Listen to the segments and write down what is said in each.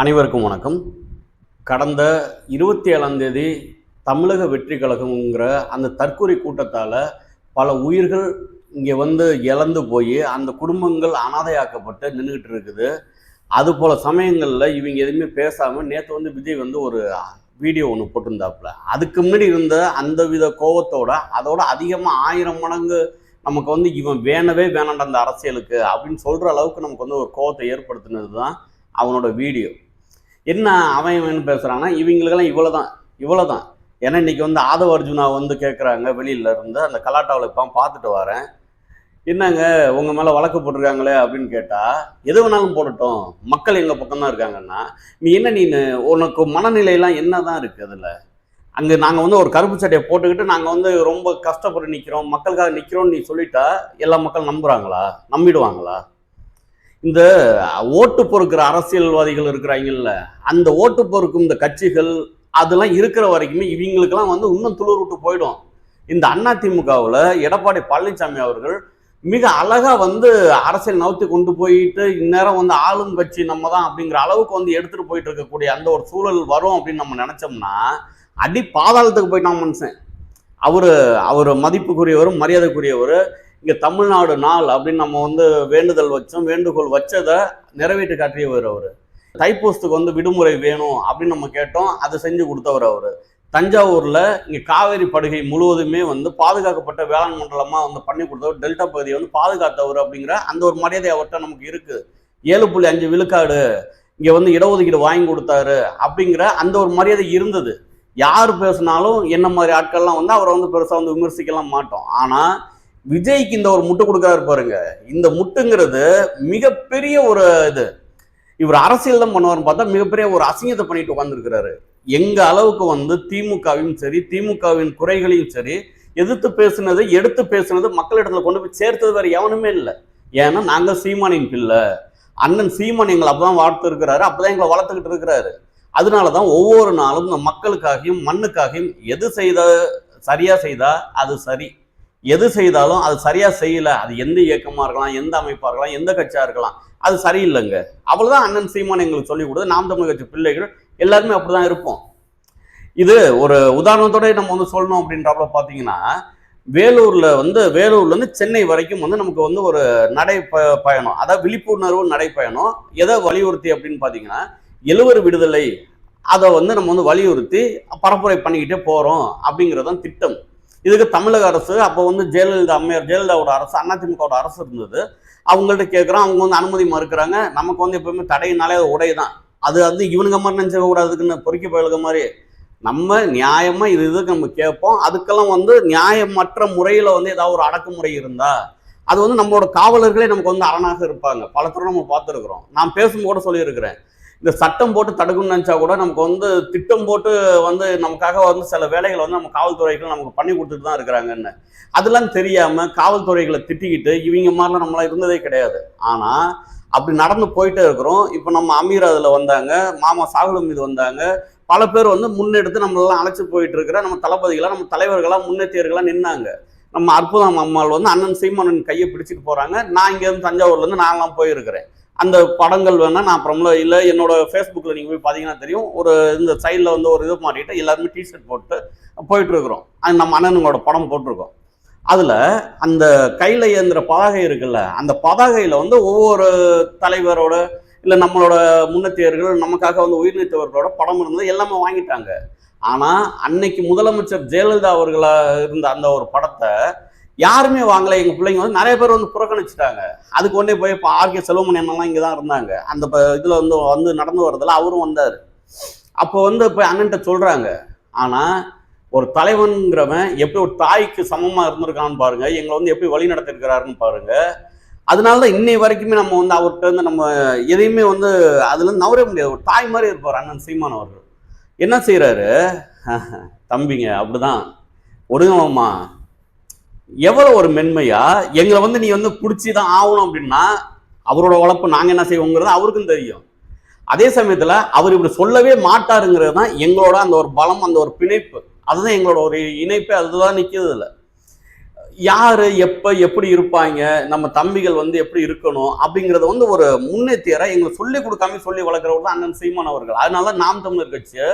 அனைவருக்கும் வணக்கம். கடந்த இருபத்தி ஏழாம் தேதி தமிழக வெற்றி கழகம்ங்கிற அந்த தற்கொலை கூட்டத்தால் பல உயிர்கள் இங்கே வந்து இழந்து போய் அந்த குடும்பங்கள் அனாதையாக்கப்பட்டு நின்றுக்கிட்டு இருக்குது. அது போல் சமயங்களில் இவங்க எதுவுமே பேசாமல் நேற்று வந்து விஜய் வந்து ஒரு வீடியோ ஒன்று போட்டிருந்தாப்புல. அதுக்கு முன்னாடி இருந்த அந்த வித கோவத்தோட அதோட அதிகமாக ஆயிரம் மடங்கு நமக்கு வந்து இவன் வேணவே வேணாண்ட அந்த அரசியலுக்கு அப்படின்னு சொல்கிற அளவுக்கு நமக்கு வந்து ஒரு கோவத்தை ஏற்படுத்தினது தான் அவனோட வீடியோ. என்ன அவன் இவன் இவங்களுக்கெல்லாம் இவ்வளோ தான் இவ்வளோ தான் ஏன்னா இன்னைக்கு வந்து ஆதவ அர்ஜுனா வந்து கேட்குறாங்க வெளியில இருந்து. அந்த கலாட்டாவில் இப்போ பார்த்துட்டு வரேன். என்னங்க உங்கள் மேலே வழக்கு போட்டிருக்காங்களே அப்படின்னு கேட்டால் எது வேணாலும் போடட்டும். மக்கள் எங்கள் பக்கம் தான் இருக்காங்கன்னா நீ என்ன நீ உனக்கு மனநிலையெல்லாம் என்ன தான் இருக்குது அதில்? அங்கே நாங்கள் வந்து ஒரு கருப்பு சட்டையை போட்டுக்கிட்டு நாங்கள் வந்து ரொம்ப கஷ்டப்பட்டு நிற்கிறோம் மக்களுக்காக நிற்கிறோம்னு நீ சொல்லிட்டா எல்லா மக்கள் நம்புகிறாங்களா நம்பிடுவாங்களா? இந்த ஓட்டு பொறுக்கிற அரசியல்வாதிகள் இருக்கிறாங்கல்ல அந்த ஓட்டு பொறுக்கும் இந்த கட்சிகள் அதெல்லாம் இருக்கிற வரைக்குமே இவங்களுக்கெல்லாம் வந்து இன்னும் துளிர் விட்டு போயிடும். இந்த அதிமுகவில் எடப்பாடி பழனிசாமி அவர்கள் மிக அழகாக வந்து அரசியல் நவுத்தி கொண்டு போயிட்டு இந்நேரம் வந்து ஆளும் கட்சி நம்ம தான் அப்படிங்கிற அளவுக்கு வந்து எடுத்துகிட்டு போயிட்டு இருக்கக்கூடிய அந்த ஒரு சூழல் வரும் அப்படின்னு நம்ம நினச்சோம்னா அடி பாதாளத்துக்கு போயிட்டான் மனுஷன். அவர் அவர் மதிப்புக்குரியவர் மரியாதைக்குரியவர். இங்கே தமிழ்நாடு நாள் அப்படின்னு நம்ம வந்து வேண்டுதல் வச்சோம் வேண்டுகோள் வச்சதை நிறைவேற்றி காட்டியவர் அவர். தைப்பூசத்துக்கு வந்து விடுமுறை வேணும் அப்படின்னு நம்ம கேட்டோம் அதை செஞ்சு கொடுத்தவர் அவர். தஞ்சாவூரில் இங்கே காவேரி படுகை முழுவதுமே வந்து பாதுகாக்கப்பட்ட வேளாண் மண்டலமாக வந்து பண்ணி கொடுத்தவர் டெல்டா பகுதியை வந்து பாதுகாத்தவர் அப்படிங்கிற அந்த ஒரு மரியாதை அவர்கிட்ட நமக்கு இருக்குது ஏழு புள்ளி அஞ்சு விழுக்காடு இங்கே வந்து இடஒதுக்கீடு வாங்கி கொடுத்தாரு அப்படிங்கிற அந்த ஒரு மரியாதை இருந்தது. யார் பேசினாலும் என்ன மாதிரி ஆட்கள்லாம் வந்து அவரை வந்து பெருசாக வந்து விமர்சிக்கலாம் மாட்டோம். ஆனால் விஜய்க்கு இந்த ஒரு முட்டு கொடுக்குறாரு பாருங்க. இந்த முட்டுங்கிறது மிகப்பெரிய ஒரு இது. இவர் அரசியல் தான் பண்ணுவார்னு பார்த்தா மிகப்பெரிய ஒரு அசிங்கத்தை பண்ணிட்டு உட்காந்துருக்கிறாரு எங்க அளவுக்கு வந்து திமுகவையும் சரி திமுகவின் குறைகளையும் சரி எதிர்த்து பேசுனது எடுத்து பேசுனது மக்களிடத்துல கொண்டு போய் சேர்த்தது வேற எவனுமே இல்லை. ஏன்னா நாங்க சீமானின் பிள்ளை. அண்ணன் சீமான் எங்களை அப்பதான் வாழ்த்து இருக்கிறாரு அப்பதான் எங்களை வளர்த்துக்கிட்டு இருக்கிறாரு. அதனால தான் ஒவ்வொரு நாளும் இந்த மக்களுக்காகவும் மண்ணுக்காகவும் எது செய்த சரியா செய்தா அது சரி. எது செய்தாலும் அது சரியா செய்யல அது எந்த இயக்கமா இருக்கலாம் எந்த அமைப்பா இருக்கலாம் எந்த கட்சியா இருக்கலாம் அது சரியில்லைங்க. அவ்வளவுதான் அண்ணன் சீமான் எங்களுக்கு சொல்லி கொடுத்து நாம் தமிழ் கட்சி பிள்ளைகள் எல்லாருமே அப்படிதான் இருப்போம். இது ஒரு உதாரணத்தோட நம்ம வந்து சொல்லணும் அப்படின்றப்ப பாத்தீங்கன்னா வேலூர்ல வந்து வேலூர்ல இருந்து சென்னை வரைக்கும் வந்து நமக்கு வந்து ஒரு நடை ப- பயணம் அதாவது விழிப்புணர்வு நடைப்பயணம் எதை வலியுறுத்தி அப்படின்னு பாத்தீங்கன்னா எழுவர் விடுதலை அதை வந்து நம்ம வந்து வலியுறுத்தி பரப்புரை பண்ணிக்கிட்டே போறோம் அப்படிங்கிறதான் திட்டம். இதுக்கு தமிழக அரசு அப்போ வந்து ஜெயலலிதா அம்மையார் ஜெயலலிதாவோட அரசு அதிமுகவோட அரசு இருந்தது. அவங்கள்ட்ட கேட்குறோம் அவங்க வந்து அனுமதி மறுக்கிறாங்க. நமக்கு வந்து எப்பவுமே தடையினாலே அது உடை தான் அது வந்து இவனுங்க மாதிரி நினச்ச கூடாதுக்குன்னு பொறுக்கி பயிலுக மாதிரி. நம்ம நியாயமாக இது இதுக்கு நம்ம கேட்போம். அதுக்கெல்லாம் வந்து நியாயமற்ற முறையில் வந்து ஏதாவது ஒரு அடக்குமுறை இருந்தா அது வந்து நம்மளோட காவலர்களே நமக்கு வந்து அரணாக இருப்பாங்க. பல தூரம் நம்ம பார்த்துருக்குறோம். நான் பேசும்போது சொல்லியிருக்கிறேன். இந்த சட்டம் போட்டு தடுக்கணும்னு நினச்சா கூட நமக்கு வந்து திட்டம் போட்டு வந்து நமக்காக வந்து சில வேலைகளை வந்து நம்ம காவல்துறைகள் நமக்கு பண்ணி கொடுத்துட்டு தான் இருக்கிறாங்கன்னு அதெல்லாம் தெரியாமல் காவல்துறைகளை திட்டிக்கிட்டு இவங்க மாதிரிலாம் நம்மளாம் இருந்ததே கிடையாது. ஆனால் அப்படி நடந்து போயிட்டே இருக்கிறோம். இப்போ நம்ம அமீர் அதில் வந்தாங்க மாமா சாகுல் மீது வந்தாங்க. பல பேர் வந்து முன்னெடுத்து நம்மளெல்லாம் அழைச்சி போயிட்டு இருக்கிற நம்ம தளபதிகளாக நம்ம தலைவர்களாக முன்னேற்றியர்களாக நின்னாங்க. நம்ம அற்புதம் அம்மாள் வந்து அண்ணன் சீமானன் கையை பிடிச்சிட்டு போகிறாங்க நான் இங்கேருந்து தஞ்சாவூர்லேருந்து நான்லாம் போயிருக்கிறேன். அந்த படங்கள் வேணா நான் அப்புறம்ல இல்லை என்னோட ஃபேஸ்புக்கில் நீங்கள் போய் பார்த்தீங்கன்னா தெரியும். ஒரு இந்த சைடில் வந்து ஒரு இது மாட்டிட்டு எல்லாருமே டிஷர்ட் போட்டு போயிட்டுருக்குறோம். அது நம்ம அண்ணனுங்களோட படம் போட்டிருக்கோம். அதில் அந்த கையில் ஏந்திர பதாகை இருக்குல்ல அந்த பதாகையில் வந்து ஒவ்வொரு தலைவரோட இல்லை நம்மளோட முன்னத்தியர்கள் நமக்காக வந்து உயிர் நீத்தவர்களோட படம் இருந்தது எல்லாமே வாங்கிட்டாங்க. ஆனால் அன்னைக்கு முதலமைச்சர் ஜெயலலிதா அவர்களாக இருந்த அந்த ஒரு படத்தை யாருமே வாங்கலை. எங்கள் பிள்ளைங்க வந்து நிறைய பேர் வந்து புறக்கணிச்சிட்டாங்க. அதுக்கு ஒன்றே போய் இப்போ ஆர்கே செல்வமணி அண்ணெல்லாம் இங்கே தான் இருந்தாங்க. அந்த இதில் வந்து வந்து நடந்து வரதுல அவரும் வந்தார். அப்போ வந்து போய் அண்ணன்ட்ட சொல்கிறாங்க ஆனால் ஒரு தலைவன்கிறவன் எப்படி ஒரு தாய்க்கு சமமாக இருந்திருக்கான்னு பாருங்கள் எங்களை வந்து எப்படி வழி நடத்திருக்கிறாருன்னு பாருங்கள் அதனால தான் இன்னை வரைக்குமே நம்ம வந்து அவர்கிட்ட இருந்து நம்ம எதையுமே வந்து அதுலேருந்து நவரவே முடியாது. ஒரு தாய் மாதிரி இருப்பார் அண்ணன் சீமான் அவர்கள். என்ன செய்கிறாரு தம்பிங்க அப்படிதான். ஒடுங்கம்மா எவ்வளோ ஒரு மென்மையா? எங்களை வந்து நீ வந்து பிடிச்சி தான் ஆகணும் அப்படின்னா அவரோட உழைப்பு நாங்கள் என்ன செய்வோங்கிறது அவருக்கும் தெரியும். அதே சமயத்தில் அவர் இப்படி சொல்லவே மாட்டாருங்கிறது தான் எங்களோட அந்த ஒரு பலம் அந்த ஒரு பிணைப்பு. அதுதான் எங்களோட ஒரு இணைப்பு அதுதான் நிற்கிறது இல்லை யார் எப்போ எப்படி இருப்பாங்க நம்ம தம்பிகள் வந்து எப்படி இருக்கணும் அப்படிங்கிறத வந்து ஒரு முன்னேற்றியரை எங்களுக்கு சொல்லி கொடுக்காம சொல்லி வளர்க்குறவர் தான் அண்ணன் சீமான் அவர்கள். அதனால நாம் தமிழர் கட்சியை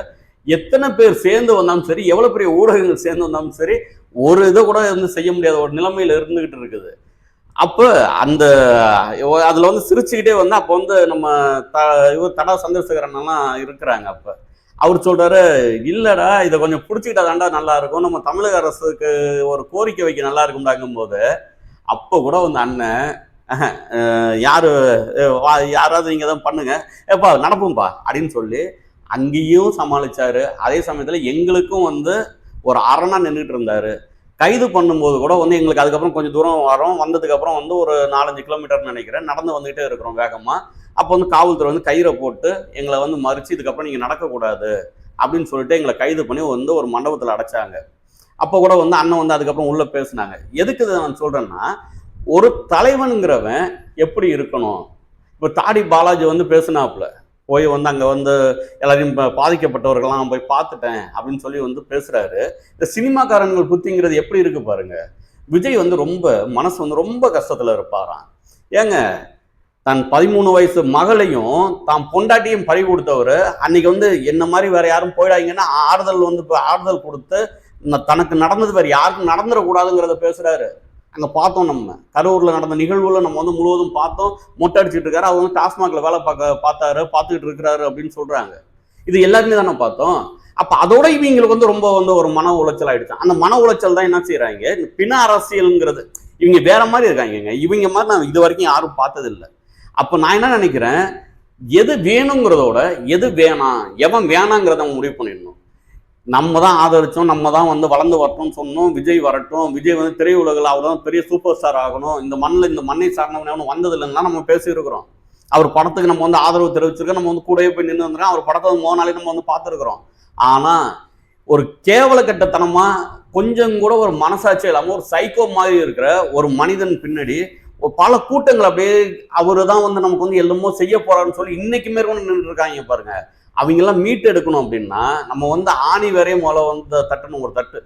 எத்தனை பேர் சேர்ந்து வந்தாலும் சரி எவ்வளோ பெரிய ஊடகங்கள் சேர்ந்து வந்தாலும் சரி ஒரு இதை கூட வந்து செய்ய முடியாத ஒரு நிலைமையில் இருந்துகிட்டு இருக்குது. அப்போ அந்த அதில் வந்து சிரிச்சுக்கிட்டே வந்து அப்போ வந்து நம்ம த இவர் தடா சந்திரசேகரன் எல்லாம் இருக்கிறாங்க அப்போ. அவர் சொல்கிறாரு இல்லைடா இதை கொஞ்சம் பிடிச்சிக்கிட்டா தாண்டா நல்லா இருக்கும். நம்ம தமிழக அரசுக்கு ஒரு கோரிக்கை வைக்க நல்லா இருக்கும்டாங்கும் போது அப்போ கூட வந்து அண்ணன் யார் வா- யாராவது நீங்கள் தான் பண்ணுங்க. ஏப்பா நடப்போம்ப்பா அப்படின்னு சொல்லி அங்கேயும் சமாளிச்சாரு. அதே சமயத்துல எங்களுக்கும் வந்து ஒரு அரணா நின்றுட்டு இருந்தாரு. கைது பண்ணும்போது கூட வந்து எங்களுக்கு அதுக்கப்புறம் கொஞ்சம் தூரம் வரோம். வந்ததுக்கு அப்புறம் வந்து ஒரு நாலஞ்சு கிலோமீட்டர் நினைக்கிறேன். நடந்து வந்துகிட்டே இருக்கிறோம் வேகமா. அப்போ வந்து காவல்துறை வந்து கயிறை போட்டு எங்களை வந்து மறிச்சு இதுக்கப்புறம் நீங்க நடக்கக்கூடாது அப்படின்னு சொல்லிட்டு எங்களை கைது பண்ணி வந்து ஒரு மண்டபத்தில் அடைச்சாங்க. அப்போ கூட வந்து அண்ணன் வந்து அதுக்கப்புறம் உள்ள பேசினாங்க. எதுக்கு இதை நான் சொல்றேன்னா ஒரு தலைவனுங்கிறவன் எப்படி இருக்கணும்? இப்போ தாடி பாலாஜி வந்து பேசுனாப்புல போய் வந்து அங்கே வந்து எல்லாரையும் பாதிக்கப்பட்டவர்கள்லாம் போய் பார்த்துட்டேன் அப்படின்னு சொல்லி வந்து பேசுகிறாரு இந்த சினிமாக்காரங்கள் புத்திங்கிறது எப்படி இருக்கு பாருங்க. விஜய் வந்து ரொம்ப மனசு வந்து ரொம்ப கஷ்டத்தில் இருப்பாராம். ஏங்க தன் பதிமூணு வயசு மகளையும் தான் பொண்டாட்டியும் பறி கொடுத்தவர் அன்னைக்கு வந்து என்ன மாதிரி வேற யாரும் போயிடாங்கன்னா ஆறுதல் வந்து இப்போ ஆறுதல் கொடுத்து தனக்கு நடந்தது வேறு யாருக்கும் நடந்துடக்கூடாதுங்கிறத பேசுகிறாரு அங்கே பார்த்தோம் நம்ம. கரூரில் நடந்த நிகழ்வுல நம்ம வந்து முழுவதும் பார்த்தோம். மொட்டை அடிச்சிட்டு இருக்காரு. அவர் வந்து டாஸ்மாகில் வேலை பார்க்க பார்த்தாரு பார்த்துக்கிட்டு இருக்கிறாரு அப்படின்னு சொல்கிறாங்க இது எல்லாருமே தானே பார்த்தோம். அப்போ அதோட இவங்களுக்கு வந்து ரொம்ப வந்து ஒரு மன உளைச்சல் ஆயிடுச்சு. அந்த மன உளைச்சல் தான் என்ன செய்கிறாங்க இந்த பிண அரசியல்ங்கிறது. இவங்க வேற மாதிரி இருக்காங்க இவங்க மாதிரி நான் இது வரைக்கும் யாரும் பார்த்ததில்லை. அப்போ நான் என்ன நினைக்கிறேன்? எது வேணுங்கிறதோட எது வேணாம் எவன் வேணாங்கிறத முடிவு பண்ணிடணும். நம்ம தான் ஆதரிச்சோம் நம்ம தான் வந்து வளர்ந்து வரட்டும்னு சொன்னோம் விஜய் வரட்டும் விஜய் வந்து திரையுலகில் அவர் தான் பெரிய சூப்பர் ஸ்டார் ஆகணும் இந்த மண்ணில் இந்த மண்ணை சார்ந்தவன் வந்தது இல்லைன்னா நம்ம பேசியிருக்கிறோம். அவர் படத்துக்கு நம்ம வந்து ஆதரவு தெரிவிச்சிருக்கோம் நம்ம வந்து கூடவே போய் நின்று வந்துருக்கோம் அவர் படத்தை மூணு மோனாலே நம்ம வந்து பார்த்துருக்குறோம். ஆனால் ஒரு கேவல கட்டத்தனமாக கொஞ்சம் கூட ஒரு மனசாட்சி இல்லாமல் ஒரு சைக்கோ மாதிரி இருக்கிற ஒரு மனிதன் பின்னாடி பல கூட்டங்கள் அப்படியே அவர் தான் வந்து நமக்கு வந்து எல்லாமோ செய்ய போறாருன்னு சொல்லி இன்னைக்குமே மேற்கொண்டு நின்று இருக்காங்க பாருங்க. அவங்கெல்லாம் மீட்டு எடுக்கணும் அப்படின்னா நம்ம வந்து ஆணி வரையும் முதல்ல வந்து தட்டணும் ஒரு தட்டு.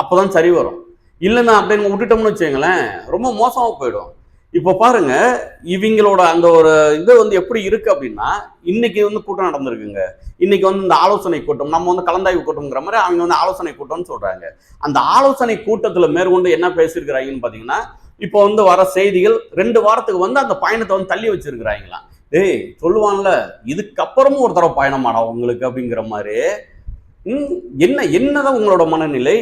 அப்போ தான் சரி வரும். இல்லைன்னா அப்படின்னு விட்டுட்டோம்னு வச்சுங்களேன் ரொம்ப மோசமாக போயிடும். இப்போ பாருங்க இவங்களோட அந்த ஒரு இது வந்து எப்படி இருக்கு அப்படின்னா இன்னைக்கு வந்து கூட்டம் நடந்திருக்குங்க. இன்னைக்கு வந்து இந்த ஆலோசனை கூட்டம் நம்ம வந்து கலந்தாய்வு கூட்டம்ங்கிற மாதிரி அவங்க வந்து ஆலோசனை கூட்டம்னு சொல்றாங்க. அந்த ஆலோசனை கூட்டத்தில் மேற்கொண்டு என்ன பேசியிருக்கிறாங்கன்னு பார்த்தீங்கன்னா இப்போ வந்து வர செய்திகள் ரெண்டு வாரத்துக்கு வந்து அந்த பயணத்தை வந்து தள்ளி வச்சிருக்கிறாங்களாம். டேய் சொல்லுவான்ல இதுக்கப்புறமும் ஒரு தடவை பயணமாடா உங்களுக்கு அப்படிங்கிற மாதிரி. என்ன என்னதான் உங்களோட மனநிலை?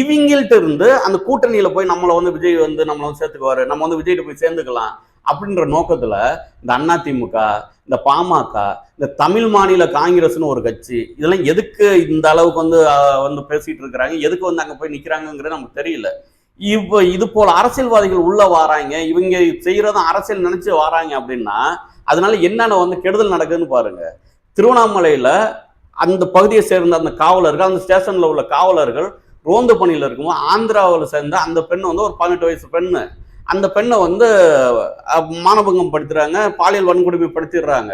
இவங்கள்ட்ட இருந்து அந்த கூட்டணியில போய் நம்மளை வந்து விஜய் வந்து நம்மளை வந்து சேர்த்துக்குவாரு நம்ம வந்து விஜய்கிட்ட போய் சேர்ந்துக்கலாம் அப்படின்ற நோக்கத்துல இந்த அண்ணா திமுக இந்த பாமக இந்த தமிழ் மாநில காங்கிரஸ்னு ஒரு கட்சி இதெல்லாம் எதுக்கு இந்த அளவுக்கு வந்து வந்து பேசிட்டு இருக்கிறாங்க? எதுக்கு வந்து அங்க போய் நிக்கிறாங்கிறது நமக்கு தெரியல. இப்போ இது போல அரசியல்வாதிகள் உள்ள வாராங்க இவங்க செய்யறதும் அரசியல் நினைச்சு வாராங்க அப்படின்னா அதனால என்னென்ன வந்து கெடுதல் நடக்குதுன்னு பாருங்க. திருவண்ணாமலையில் அந்த பகுதியை சேர்ந்த அந்த காவலர்கள் அந்த ஸ்டேஷனில் உள்ள காவலர்கள் ரோந்து பணியில் இருக்கும்போது ஆந்திராவில் சேர்ந்த அந்த பெண் வந்து ஒரு பதினெட்டு வயசு பெண்ணு. அந்த பெண்ணை வந்து மானபங்கம் படுத்துறாங்க பாலியல் வன்கொடுமை படுத்திடுறாங்க.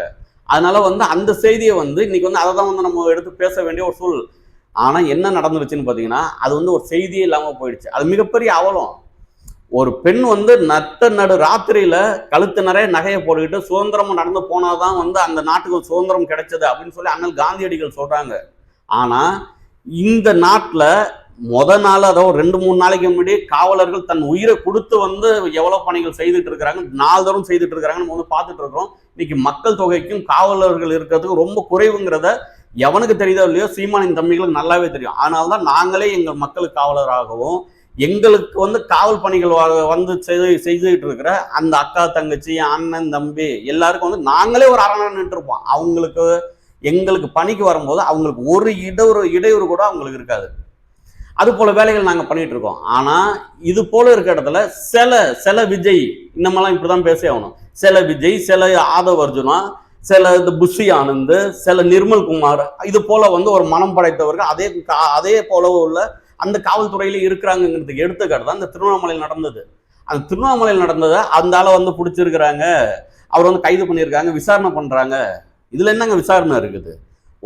அதனால வந்து அந்த செய்தியை வந்து இன்னைக்கு வந்து அதை தான் வந்து நம்ம எடுத்து பேச வேண்டிய ஒரு சூழல். ஆனால் என்ன நடந்துருச்சுன்னு பார்த்தீங்கன்னா அது வந்து ஒரு செய்தியே இல்லாமல் போயிடுச்சு. அது மிகப்பெரிய அவலம். ஒரு பெண் வந்து நட்ட நடு ராத்திரியில கழுத்து நிறைய நகையை போட்டுக்கிட்டு சுதந்திரமும் நடந்து போனாதான் வந்து அந்த நாட்டுக்கு சுதந்திரம் கிடைச்சது அப்படின்னு சொல்லி அண்ணல் காந்தியடிகள் சொல்றாங்க. ஆனா இந்த நாட்டில் முத நாள் அதாவது ரெண்டு மூணு நாளைக்கு முன்னாடி காவலர்கள் தன் உயிரை கொடுத்து வந்து எவ்வளோ பணிகள் செய்துட்டு இருக்கிறாங்க நாள்தோறும் செய்துட்டு இருக்கிறாங்க நம்ம வந்து பார்த்துட்டு இருக்கிறோம். இன்னைக்கு மக்கள் தொகைக்கும் காவலர்கள் இருக்கிறதுக்கு ரொம்ப குறைவுங்கிறத எவனுக்கு தெரியுதோ இல்லையோ சீமானின் தம்பிகளுக்கு நல்லாவே தெரியும். ஆனால் தான் நாங்களே எங்கள் மக்களுக்கு காவலராகவும் எங்களுக்கு வந்து காவல் பணிகள் வந்து செய்து செய்துகிட்டு இருக்கிற அந்த அக்கா தங்கச்சி அண்ணன் தம்பி எல்லாருக்கும் வந்து நாங்களே ஒரு அரணன்ட்டு இருப்போம் அவங்களுக்கு எங்களுக்கு பணிக்கு வரும்போது அவங்களுக்கு ஒரு இடையூறு இடையூறு கூட அவங்களுக்கு இருக்காது. அது போல வேலைகள் நாங்கள் பண்ணிட்டு இருக்கோம். ஆனால் இது போல இருக்க இடத்துல சில சில விஜய் இன்னமெல்லாம் இப்படிதான் பேசி ஆகணும். சில விஜய் சில ஆதவ் அர்ஜுனா சில இந்த புஷி ஆனந்த் சில நிர்மல் குமார் இது போல வந்து ஒரு மனம் படைத்தவர்கள் அதே கா- அதே போல உள்ள அந்த காவல்துறையில இருக்கிறாங்கிறதுக்கு எடுத்துக்காட்டு தான் இந்த திருவண்ணாமலையில் நடந்தது. அந்த திருவண்ணாமலையில் நடந்ததை அந்த ஆளை வந்து பிடிச்சிருக்கிறாங்க. அவர் வந்து கைது பண்ணியிருக்காங்க விசாரணை பண்றாங்க. இதுல என்னங்க விசாரணை இருக்குது?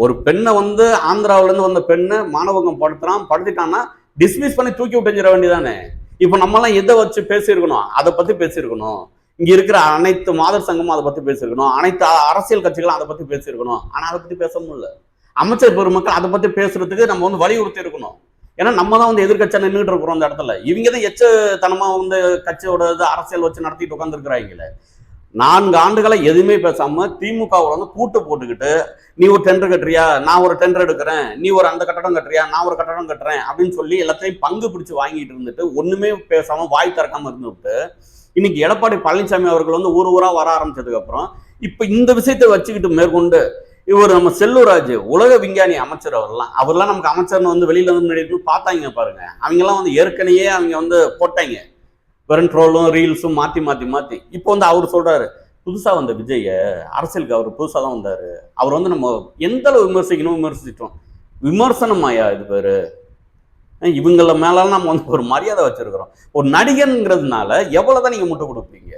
ஒரு பெண்ணை வந்து ஆந்திராவிலேருந்து வந்த பெண்ணை மாணவகம் படுத்துறான் படுத்திட்டான்னா டிஸ்மிஸ் பண்ணி தூக்கி விட்டுஞ்சிட வேண்டியதானே இப்போ நம்மலாம் எதை வச்சு பேசியிருக்கணும்? அதை பத்தி பேசியிருக்கணும். இங்கே இருக்கிற அனைத்து மாதர் சங்கமும் அதை பத்தி பேசியிருக்கணும். அனைத்து அரசியல் கட்சிகளும் அதை பத்தி பேசியிருக்கணும். ஆனால் அதை பத்தி பேச முடியல. அமைச்சர் பெருமக்கள் அதை பத்தி பேசுறதுக்கு நம்ம வந்து வலியுறுத்தி இருக்கணும் ஏன்னா நம்ம தான் வந்து எதிர்கட்சியா நின்றுட்டு இருக்கிறோம் அந்த இடத்துல. இவங்க தான் எச்சத்தனமா வந்து கட்சியோட இது அரசியல் வச்சு நடத்திட்டு உட்காந்துருக்கிறாங்களே நான்கு ஆண்டுகளை எதுவுமே பேசாம திமுகவில் வந்து கூட்டு போட்டுக்கிட்டு நீ ஒரு டெண்டர் கட்டுறியா? நான் ஒரு டெண்டர் எடுக்கிறேன். நீ ஒரு அந்த கட்டடம் கட்டுறியா? நான் ஒரு கட்டடம் கட்டுறேன். அப்படின்னு சொல்லி எல்லாத்தையும் பங்கு பிடிச்சு வாங்கிட்டு இருந்துட்டு ஒண்ணுமே பேசாம வாய் திறக்காம இருந்துவிட்டு இன்னைக்கு எடப்பாடி பழனிசாமி அவர்கள் வந்து ஊர் ஊரா வர ஆரம்பிச்சதுக்கு அப்புறம் இப்ப இந்த விஷயத்தை வச்சுக்கிட்டு மேற்கொண்டு இவர் நம்ம செல்லூராஜ் உலக விஞ்ஞானி அமைச்சர் அவர்லாம். அவர்லாம் நமக்கு அமைச்சர்னு வந்து வெளியில வந்து முன்னாடி பார்த்தாங்க பாருங்க. அவங்கெல்லாம் வந்து ஏற்கனவே அவங்க வந்து போட்டாங்க. வெறும் ட்ரோலும் ரீல்ஸும் மாத்தி மாத்தி மாத்தி. இப்போ வந்து அவர் சொல்றாரு புதுசா வந்த விஜய அரசியலுக்கு அவர் புதுசாக தான் வந்தாரு. அவர் வந்து நம்ம எந்த அளவு விமர்சிக்கணும் விமர்சிச்சிட்டோம். விமர்சனமாயா இது பேரு? இவங்கள மேலாம் நம்ம வந்து ஒரு மரியாதை வச்சிருக்கிறோம். ஒரு நடிகன்ங்கிறதுனால எவ்வளவுதான் நீங்க முட்டை கொடுப்பீங்க?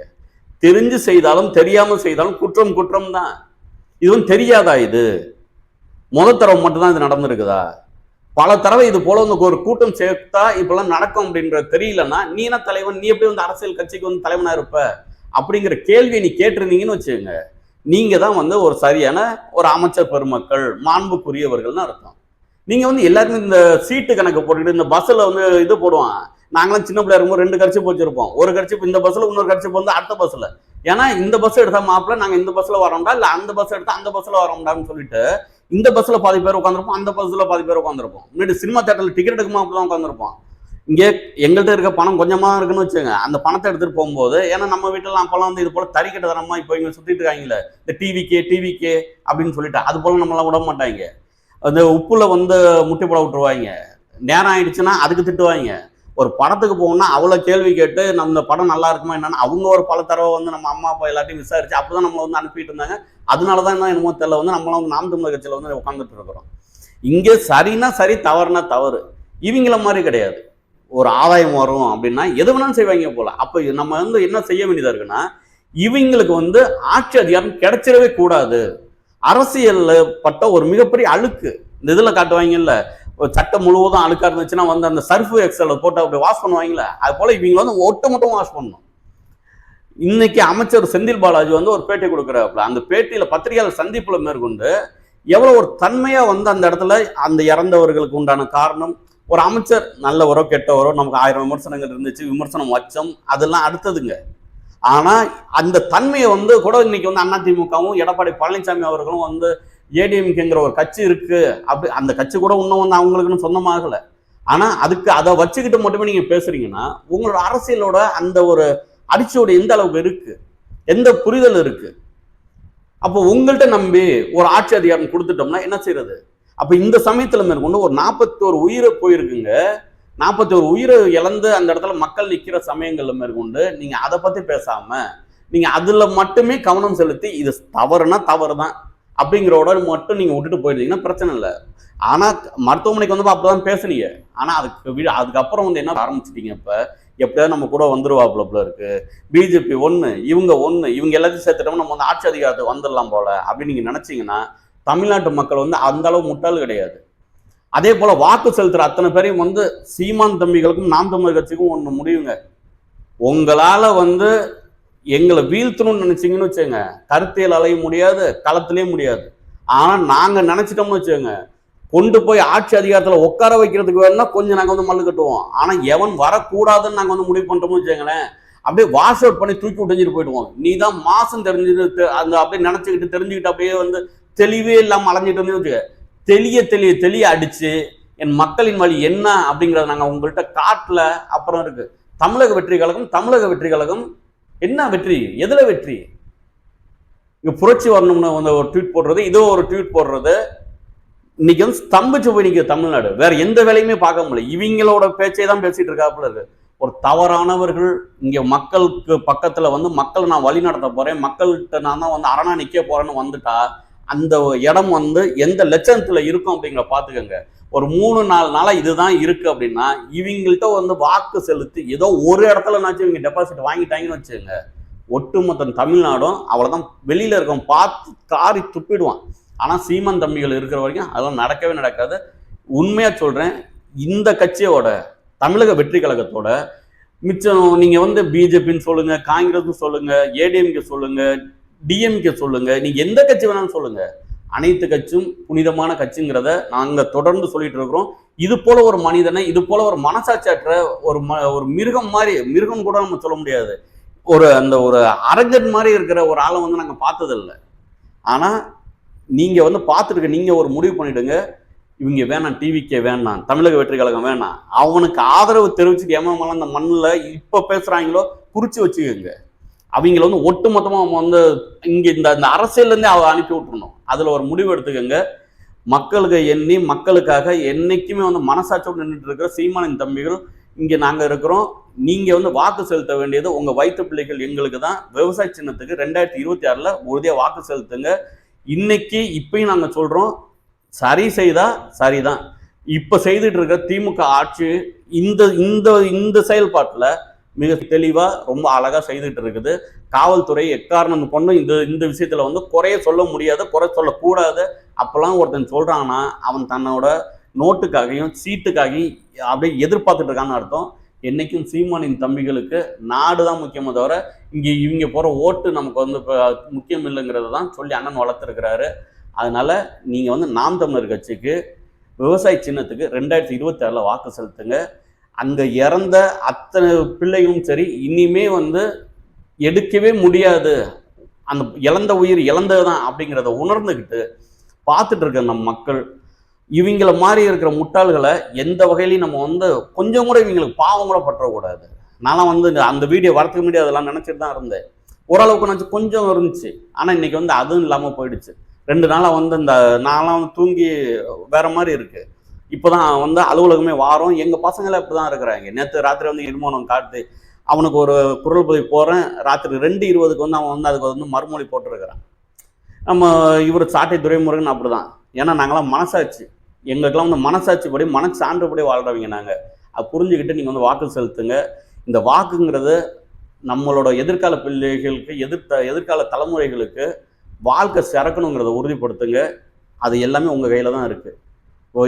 தெரிஞ்சு செய்தாலும் தெரியாம செய்தாலும் குற்றம் குற்றம் தான். இதுவும் தெரியாதா இது? முதல் தடவை மட்டும்தான் இது நடந்திருக்குதா? பல தடவை இது போல வந்து ஒரு கூட்டம் சேர்த்தா இப்பெல்லாம் நடக்கும் அப்படின்றது தெரியலன்னா நீ என்ன தலைவன்? நீ எப்படி வந்து அரசியல் கட்சிக்கு வந்து தலைவனா இருப்ப? அப்படிங்கிற கேள்வியை நீ கேட்டிருந்தீங்கன்னு வச்சுக்கோங்க. நீங்க தான் வந்து ஒரு சரியான ஒரு அமைச்சர் பெருமக்கள் மாண்புக்குரியவர்கள்னு அர்த்தம். நீங்க வந்து எல்லாருமே இந்த சீட்டு கணக்கு போட்டுக்கிட்டு இந்த பஸ்ஸில் வந்து இது போடுவான். நாங்களாம் சின்ன பிள்ளையா இருக்கும்போது ரெண்டு கட்சி வச்சிருப்போம் ஒரு கட்சி இந்த பஸ்ஸில் இன்னொரு கட்சி வந்து அடுத்த பஸ்ஸில் ஏன்னா இந்த பஸ் எடுத்தா மாப்பிள்ள நாங்க இந்த பஸ்ல வரோம்டா இல்ல அந்த பஸ் எடுத்தா அந்த பஸ்ல வரோம்டான்னு சொல்லிட்டு இந்த பஸ்ல பாதி பேர் உட்காந்துருப்போம் அந்த பஸ்ல பாதி பேர் உட்காந்துருப்போம் முன்னாடி சினிமா தேட்டர்ல டிக்கெட் எடுக்குமா அப்பதான் உட்காந்துருப்போம் இங்கே எங்கள்கிட்ட இருக்க பணம் கொஞ்சமா இருக்குன்னு வச்சுங்க அந்த பணத்தை எடுத்துட்டு போகும்போது ஏன்னா நம்ம வீட்டுல அப்பெல்லாம் வந்து இது போல தறிக்கட்ட தரமா இப்போ இங்க சுத்திட்டு இருக்காங்களே இந்த டிவிக்கே டிவிக்கே அப்படின்னு சொல்லிட்டு அது போல நம்மளாம் விட மாட்டாங்க. அந்த உப்புல வந்து முட்டி போட விட்டுருவாங்க. நேரம் ஆயிடுச்சுன்னா அதுக்கு திட்டுவாங்க. ஒரு படத்துக்கு போகணும்னா அவ்வளோ கேள்வி கேட்டு நம்ம இந்த படம் நல்லா இருக்குமா என்னன்னு? அவங்க ஒரு பல தடவை வந்து நம்ம அம்மா அப்பா எல்லாத்தையும் விசாரிச்சு அப்பதான் நம்மளை வந்து அனுப்பிட்டு இருந்தாங்க. அதனால தான் என்ன என்னமோ தெரியல வந்து நம்மளாம் வந்து நாம் தமிழர் கட்சியில் வந்து உட்காந்துட்டு இருக்கிறோம். இங்கே சரினா சரி தவறுனா தவறு. இவங்கள மாதிரி கிடையாது. ஒரு ஆதாயம் வரும் அப்படின்னா எது வேணாலும் செய்வாங்க போல. அப்போ நம்ம வந்து என்ன செய்ய வேண்டியதாக இருக்குன்னா இவங்களுக்கு வந்து ஆட்சி அதிகாரம் கிடைச்சிடவே கூடாது. அரசியல்ல பட்ட ஒரு மிகப்பெரிய அழுக்கு. இந்த இதில் காட்டுவாங்கல்ல ஒரு சட்டம் முழுவதும் அழுக்காக இருந்துச்சுன்னா வந்து அந்த சர்ஃபு எக்ஸல் போட்டு அப்படி வாஷ் பண்ணுவாங்களே? அது போல இவங்க வந்து ஒட்டு மட்டும் வாஷ் பண்ணணும். இன்னைக்கு அமைச்சர் செந்தில் பாலாஜி வந்து ஒரு பேட்டி கொடுக்குறாப்புல. அந்த பேட்டியில் பத்திரிகையாளர் சந்திப்பில் மேற்கொண்டு எவ்வளோ ஒரு தன்மையாக வந்து அந்த இடத்துல அந்த இறந்தவர்களுக்கு உண்டான காரணம்? ஒரு அமைச்சர் நல்லவரோ கெட்டவரோ நமக்கு ஆயிரம் விமர்சனங்கள் இருந்துச்சு விமர்சனம் வச்சோம் அதெல்லாம் அடுத்ததுங்க. ஆனால் அந்த தன்மையை வந்து கூட இன்னைக்கு வந்து அதிமுகவும் எடப்பாடி பழனிசாமி அவர்களும் வந்து ஏடிஎம்கேங்கிற ஒரு கட்சி இருக்கு. அப்படி அந்த கட்சி கூட இன்னும் வந்து அவங்களுக்குன்னு சொந்தமாகலை. ஆனா அதுக்கு அதை வச்சுக்கிட்டு மட்டுமே நீங்க பேசுறீங்கன்னா உங்களோட அரசியலோட அந்த ஒரு அடிச்சோடு எந்த அளவுக்கு இருக்கு? எந்த புரிதல் இருக்கு? அப்போ உங்கள்கிட்ட நம்பி ஒரு ஆட்சி அதிகாரம் கொடுத்துட்டோம்னா என்ன செய்யறது அப்ப இந்த சமயத்துல மேற்கொண்டு ஒரு நாற்பத்தோரு உயிரை போயிருக்குங்க. நாற்பத்தோரு உயிரை இழந்து அந்த இடத்துல மக்கள் நிக்கிற சமயங்கள்ல மேற்கொண்டு நீங்க அதை பத்தி பேசாம நீங்க அதுல மட்டுமே கவனம் செலுத்தி இது தவறுனா தவறு தான் அப்படிங்கிறோட மட்டும் நீங்க விட்டுட்டு போயிருந்தீங்கன்னா பிரச்சனை இல்லை. ஆனா மருத்துவமனைக்கு வந்து அப்பதான் பேசுனீங்க. ஆனா அதுக்கு அதுக்கப்புறம் வந்து என்ன ஆரம்பிச்சிட்டீங்க இப்ப? எப்படியாவது நம்ம கூட வந்துருவாப்புல போல இருக்கு. பிஜேபி ஒன்று இவங்க ஒன்று இவங்க எல்லாத்தையும் சேர்த்துட்டோம் நம்ம வந்து ஆட்சி அதிகாரத்துக்கு வந்துடலாம் போல அப்படின்னு நீங்க நினைச்சீங்கன்னா தமிழ்நாட்டு மக்கள் வந்து அந்த அளவு முட்டாள் கிடையாது. அதே போல வாக்கு செலுத்துற அத்தனை பேரையும் வந்து சீமான் தம்பிகளுக்கும் நாம் தமிழர் கட்சிக்கும் ஒன்று முடியுங்க உங்களால வந்து எங்களை வீழ்த்தணும்னு நினைச்சிங்கன்னு வச்சுங்க கருத்தியல் அலைய முடியாது களத்திலேயே முடியாது. ஆனால் நாங்கள் நினைச்சிட்டோம்னு வச்சுக்கோங்க. கொண்டு போய் ஆட்சி அதிகாரத்தில் உட்கார வைக்கிறதுக்கு வேணா கொஞ்சம் நாங்கள் வந்து மல்லு கட்டுவோம். ஆனால் எவன் வரக்கூடாதுன்னு நாங்கள் வந்து முடிவு பண்ணிட்டோம்னு வச்சுக்கோங்களேன். அப்படியே வாஷ் அவுட் பண்ணி தூக்கி விட்டுஞ்சிட்டு போயிடுவோம். நீ தான் மாசம் தெரிஞ்சது தெ- அந்த அப்படியே நினச்சிக்கிட்டு தெரிஞ்சுக்கிட்டு அப்படியே வந்து தெளிவே இல்லாமல் அலைஞ்சிட்டு வந்து வச்சுக்க. தெளிய தெளிய தெளிய அடித்து என் மக்களின் வழி என்ன அப்படிங்கிறத நாங்கள் உங்கள்கிட்ட காட்டில் அப்புறம் இருக்குது தமிழக வெற்றி கழகம் தமிழக வெற்றி கழகம் என்ன வெற்றி? எதுல வெற்றி? இங்க புரட்சி வரணும்னு வந்து ஒரு ட்வீட் போடுறது இதோ ஒரு ட்வீட் போடுறது. இன்னைக்கு வந்து ஸ்தம்பிச்சு போய் நிற்குது தமிழ்நாடு. வேற எந்த வேலையுமே பார்க்க முடியல. இவங்களோட பேச்சை தான் பேசிட்டு இருக்காப்புல இருக்கு. ஒரு தவறானவர்கள் இங்கே மக்களுக்கு பக்கத்தில் வந்து மக்களை நான் வழி நடத்த போகிறேன் மக்கள்கிட்ட நான் தான் வந்து அரணா நிற்க போகிறேன்னு வந்துட்டா அந்த இடம் வந்து எந்த லட்சணத்துல இருக்கும் அப்படிங்கிற பார்த்துக்கோங்க. ஒரு மூணு நாலு நாளா இதுதான் இருக்கு அப்படின்னா இவங்கள்ட்ட வந்து வாக்கு செலுத்தி ஏதோ ஒரு இடத்துல நாச்சு இவங்க டெபாசிட் வாங்கிட்டாங்கன்னு வச்சுக்கோங்க. ஒட்டுமொத்த தமிழ்நாடும் அவ்வளவுதான். வெளியில இருக்கவன் பார்த்து காரி துப்பிடுவான். ஆனா சீமான் தம்பிகள் இருக்கிற வரைக்கும் அதெல்லாம் நடக்கவே நடக்காது. உண்மையா சொல்றேன் இந்த கட்சியோட தமிழக வெற்றி கழகத்தோட மிச்சம் நீங்க வந்து பிஜேபின்னு சொல்லுங்க காங்கிரஸ் சொல்லுங்க ஏடிஎம்கே சொல்லுங்க டிஎம்கே சொல்லுங்க. நீங்க எந்த கட்சி வேணாலும் சொல்லுங்க. அனைத்து கட்சியும் புனிதமான கட்சிங்கிறத நாங்க தொடர்ந்து சொல்லிட்டு இருக்கிறோம். இது போல ஒரு மனிதனை இது போல ஒரு மனசாட்சியற்ற ஒரு ம ஒரு மிருகம் மாதிரி மிருகம் கூட நம்ம சொல்ல முடியாது. ஒரு அந்த ஒரு அரங்கன் மாதிரி இருக்கிற ஒரு ஆளை வந்து நாங்கள் பார்த்ததில்ல. ஆனால் நீங்கள் வந்து பார்த்துருக்க நீங்கள் ஒரு முடிவு பண்ணிடுங்க. இவங்க வேணாம் டிவிக்கே வேணாம் தமிழக வெற்றி கழகம் வேணாம். அவனுக்கு ஆதரவு தெரிவிச்சுட்டு எம்எம்எல்லாம் அந்த மண்ணில் இப்போ பேசுகிறாங்களோ குறித்து வச்சுக்கோங்க. அவங்கள வந்து ஒட்டுமொத்தமாக நம்ம வந்து இங்கே இந்த இந்த அரசியல்லேருந்தே அவ அனுப்பி விட்டுருணும் அதில் ஒரு முடிவு எடுத்துக்கோங்க. மக்களுக்கு எண்ணி மக்களுக்காக என்றைக்குமே வந்து மனசாட்சியோடு நின்றுட்டு இருக்கிற சீமானின் தம்பிகள் இங்கே நாங்கள் இருக்கிறோம். நீங்கள் வந்து வாக்கு செலுத்த வேண்டியது உங்கள் வயிற்று பிள்ளைகள் எங்களுக்கு தான். விவசாய சின்னத்துக்கு ரெண்டாயிரத்தி இருபத்தி ஆறில் உறுதியாக வாக்கு செலுத்துங்க. இன்னைக்கு இப்பயும் நாங்கள் சொல்கிறோம் சரி செய்தா சரிதான். இப்போ செய்துட்டு இருக்க திமுக ஆட்சி இந்த இந்த இந்த செயல்பாட்டில் மிக தெளிவாக ரொம்ப அழகாக செய்துட்டு இருக்குது. காவல்துறை எக்காரணம் பொண்ணும் இந்த இந்த விஷயத்தில் வந்து குறைய சொல்ல முடியாது குறை சொல்லக்கூடாது. அப்போல்லாம் ஒருத்தன் சொல்கிறான்னா அவன் தன்னோட நோட்டுக்காகவும் சீட்டுக்காகவும் அப்படியே எதிர்பார்த்துட்டு இருக்கான்னு அர்த்தம். என்றைக்கும் சீமானின் தம்பிகளுக்கு நாடு தான் முக்கியமே தவிர இங்கே இவங்க போகிற ஓட்டு நமக்கு வந்து இப்போ முக்கியம் இல்லைங்கிறது தான் சொல்லி அண்ணன் வளர்த்துருக்கிறாரு. அதனால் நீங்கள் வந்து நாம் தமிழர் கட்சிக்கு விவசாய சின்னத்துக்கு ரெண்டாயிரத்தி இருபத்தி ஆறில் வாக்கு செலுத்துங்க. அங்கே இறந்த அத்தனை பிள்ளையும் சரி இனிமே வந்து எடுக்கவே முடியாது. அந்த இழந்த உயிர் இழந்தது தான் அப்படிங்கிறத உணர்ந்துக்கிட்டு பார்த்துட்டு இருக்க நம்ம மக்கள். இவங்கள மாதிரி இருக்கிற முட்டாள்களை எந்த வகையிலையும் நம்ம வந்து கொஞ்சம் கூட இவங்களுக்கு பாவம் கூட பற்றக்கூடாது. நான்லாம் வந்து இந்த- அந்த வீடியோ வரத்துக்கு முன்னாடி அதெல்லாம் நினச்சிட்டு தான் இருந்தேன். ஓரளவுக்கு நினச்சி கொஞ்சம் இருந்துச்சு. ஆனால் இன்னைக்கு வந்து அதுவும் இல்லாமல் போயிடுச்சு. ரெண்டு நாளாக வந்து இந்த நான்லாம் வந்து தூங்கி வேற மாதிரி இருக்குது இப்போ இப்போதான் வந்து அலுவலகமே வாரம். எங்கள் பசங்களை இப்போ தான் இருக்கிறாங்க. நேற்று ராத்திரி வந்து இருமோனம் காட்டு அவனுக்கு ஒரு குரல் பதிவு போகிறேன் ராத்திரி ரெண்டு இருபதுக்கு வந்து அவன் வந்து அதுக்கு வந்து மறுமொழி போட்டிருக்கிறான். நம்ம இவர் சாட்டை துரைமுருகன் அப்படிதான். ஏன்னா நாங்களாம் மனசாட்சி. எங்களுக்கெல்லாம் வந்து மனசாட்சி படி மனச்சான்றுபடி வாழ்கிறவங்க நாங்கள் அது புரிஞ்சுக்கிட்டு நீங்கள் வந்து வாக்கு செலுத்துங்க. இந்த வாக்குங்கிறது நம்மளோட எதிர்கால பிள்ளைகளுக்கு எதிர்த்த எதிர்கால தலைமுறைகளுக்கு வாழ்க்கை சிறக்கணுங்கிறத உறுதிப்படுத்துங்க. அது எல்லாமே உங்கள் கையில் தான் இருக்குது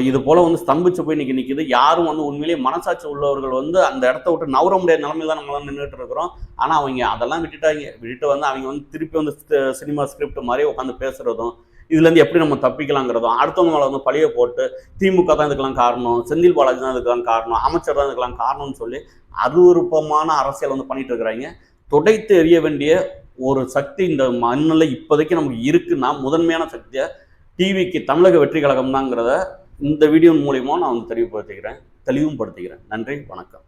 இது போல் வந்து ஸ்தம்பிச்சு போய் இன்னைக்கு நிற்கிது யாரும் வந்து உண்மையிலேயே மனசாட்சி உள்ளவர்கள் வந்து அந்த இடத்த விட்டு நவர முடியாத நிலமையில தான் நம்மளாம் நின்றுட்டு இருக்கிறோம். ஆனால் அவங்க அதெல்லாம் விட்டுட்டாங்க. விட்டுட்டு வந்து அவங்க வந்து திருப்பி வந்து சினிமா ஸ்கிரிப்ட் மாதிரி உட்காந்து பேசுகிறதும் இதுலேருந்து எப்படி நம்ம தப்பிக்கலாங்கிறதும் அடுத்தவங்க மேலே வந்து பழிய போட்டு திமுக தான் இதுக்கெல்லாம் காரணம் செந்தில் பாலாஜி தான் இதுக்கெல்லாம் காரணம் அமைச்சர் தான் இதுக்கெல்லாம் காரணம்னு சொல்லி அருவருப்பமான அரசியல் வந்து பண்ணிட்டு இருக்கிறாங்க. துடைத்து எறிய வேண்டிய ஒரு சக்தி இந்த மண்ணில் இப்போதைக்கு நமக்கு இருக்குன்னா முதன்மையான சக்தியை டிவிக்கு தமிழக வெற்றி கழகம் தாங்கிறத இந்த வீடியோ மூலிமா நான் வந்து தெளிவுபடுத்திக்கிறேன் தெளிவும் படுத்திக்கிறேன் நன்றி வணக்கம்.